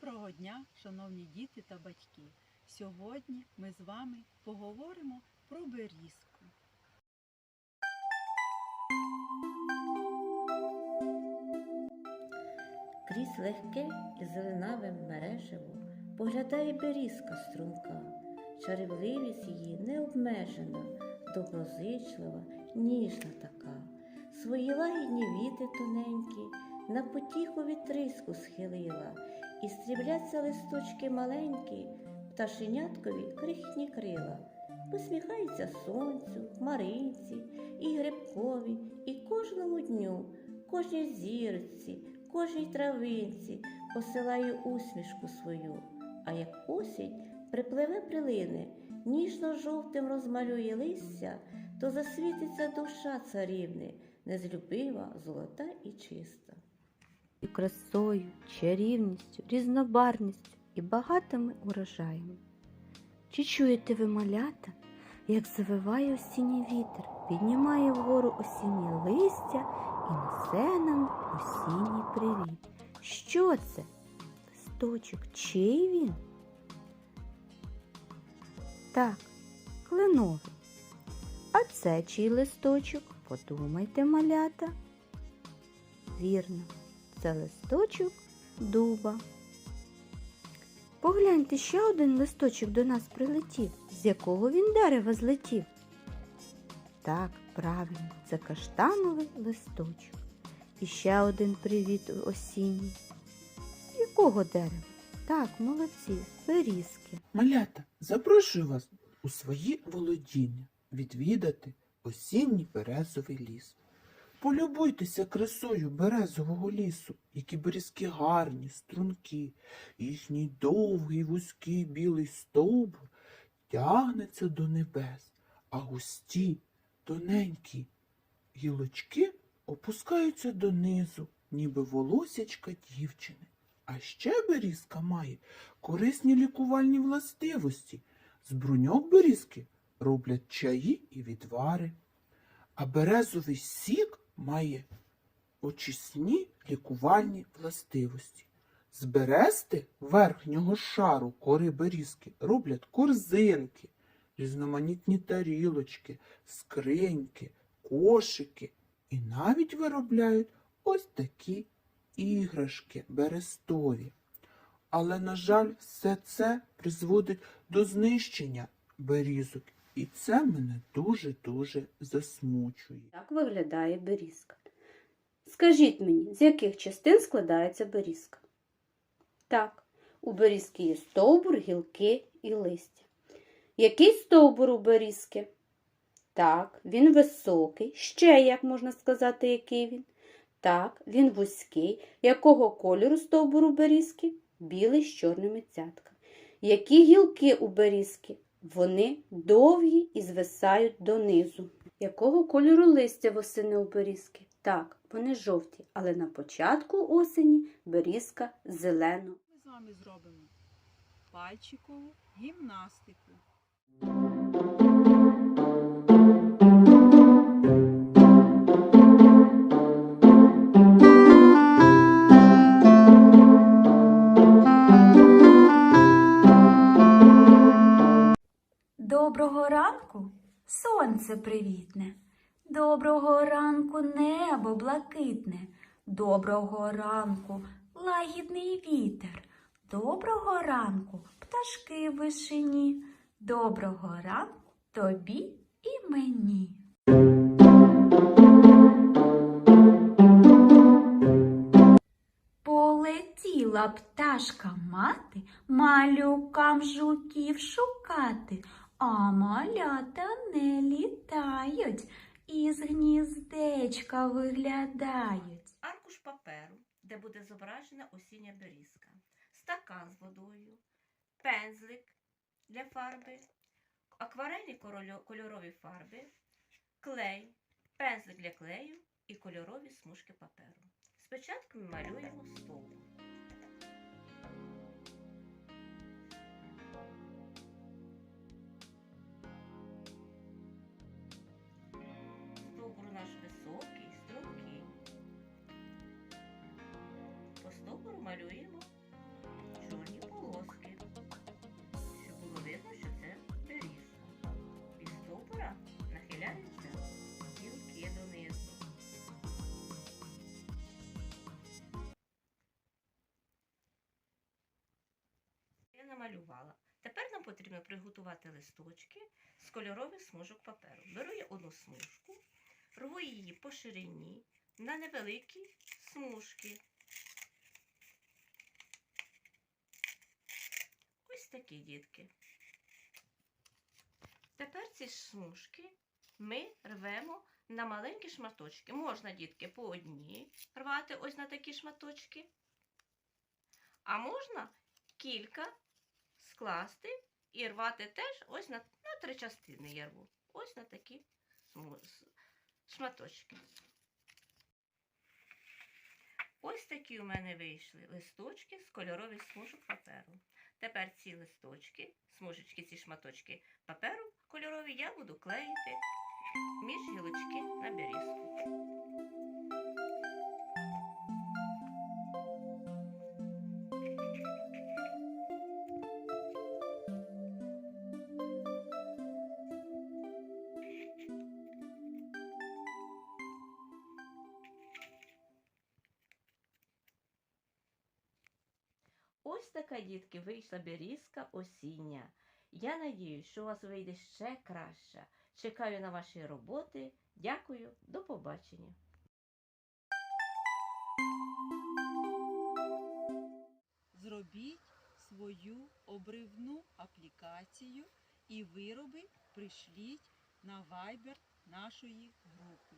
Доброго дня, шановні діти та батьки! Сьогодні ми з вами поговоримо про берізку. Крізь легке і зеленаве мережево поглядає берізка струнка, чарівливість її необмежена, доброзичлива, ніжна така. Свої лагідні віти тоненькі на потіху вітриску схилила, і стрібляться листочки маленькі, пташеняткові крихітні крила. Посміхається сонцю, хмаринці, і грибкові, і кожному дню, кожній зірці, кожній травинці посилаю усмішку свою, а як осінь припливе прилине, ніжно-жовтим розмалює листя, то засвітиться душа царівни, незлюбива, золота і чиста. Красою, чарівністю, різнобарністю і багатими урожаями. Чи чуєте ви малята, як завиває осінній вітер, піднімає вгору осіннє листя і несе нам осінній привіт? Що це? Листочок, чий він? Так, кленовий. А це чий листочок? Подумайте, малята. Вірно, це листочок дуба. Погляньте, ще один листочок до нас прилетів. З якого він дерева злетів? Так, правильно, це каштановий листочок. І ще один привіт осінній. З якого дерева? Так, молодці, берізки. Малята, запрошую вас у свої володіння відвідати осінній березовий ліс. Полюбуйтеся красою березового лісу, які берізки гарні, струнки, їхній довгий вузький білий стовбур тягнеться до небес, а густі, тоненькі гілочки опускаються донизу, ніби волосячка дівчини. А ще берізка має корисні лікувальні властивості. З бруньок берізки роблять чаї і відвари. А березовий сік має очисні лікувальні властивості. З берести верхнього шару кори берізки роблять корзинки, різноманітні тарілочки, скриньки, кошики і навіть виробляють ось такі іграшки берестові. Але, на жаль, все це призводить до знищення берізок, і це мене дуже-дуже засмучує. Так виглядає берізка. Скажіть мені, з яких частин складається берізка? Так, у берізки є стовбур, гілки і листя. Який стовбур у берізки? Так, він високий. Ще як можна сказати, який він? Так, він вузький. Якого кольору стовбур у берізки? Білий з чорними цятками. Які гілки у берізки? Вони довгі і звисають донизу. Якого кольору листя восени у берізки? Так, вони жовті, але на початку осені берізка зелено. Ми з вами зробимо пальчикову гімнастику. Сонце привітне, доброго ранку небо блакитне, доброго ранку лагідний вітер, доброго ранку пташки в вишині, доброго ранку тобі і мені. Полетіла пташка мати малюкам жуків шукати, а малята не літають, із гніздечка виглядають. Аркуш паперу, де буде зображена осіння берізка, стакан з водою, пензлик для фарби, акварельні кольорові фарби, клей, пензлик для клею і кольорові смужки паперу. Спочатку ми малюємо. Стовбур малюємо чорні полоски, щоб було видно, що це берізка. Від стопора нахиляються гілки донизу. Я намалювала. Тепер нам потрібно приготувати листочки з кольорових смужок паперу. Беру я одну смужку, рву її по ширині на невеликі смужки. Ось такі дітки. Тепер ці смужки ми рвемо на маленькі шматочки. Можна, дітки, по одній рвати ось на такі шматочки. А можна кілька скласти і рвати теж ось на, на три частини я рву. Ось на такі шматочки. Ось такі у мене вийшли листочки з кольорових смужок паперу. Тепер ці листочки, смужечки, ці шматочки паперу кольорові я буду клеїти між гілочки на берізку. Ось така, дітки, вийшла берізка осіння. Я надіюсь, що у вас вийде ще краще. Чекаю на ваші роботи. Дякую, до побачення. Зробіть свою обривну аплікацію і вироби пришліть на Viber нашої групи.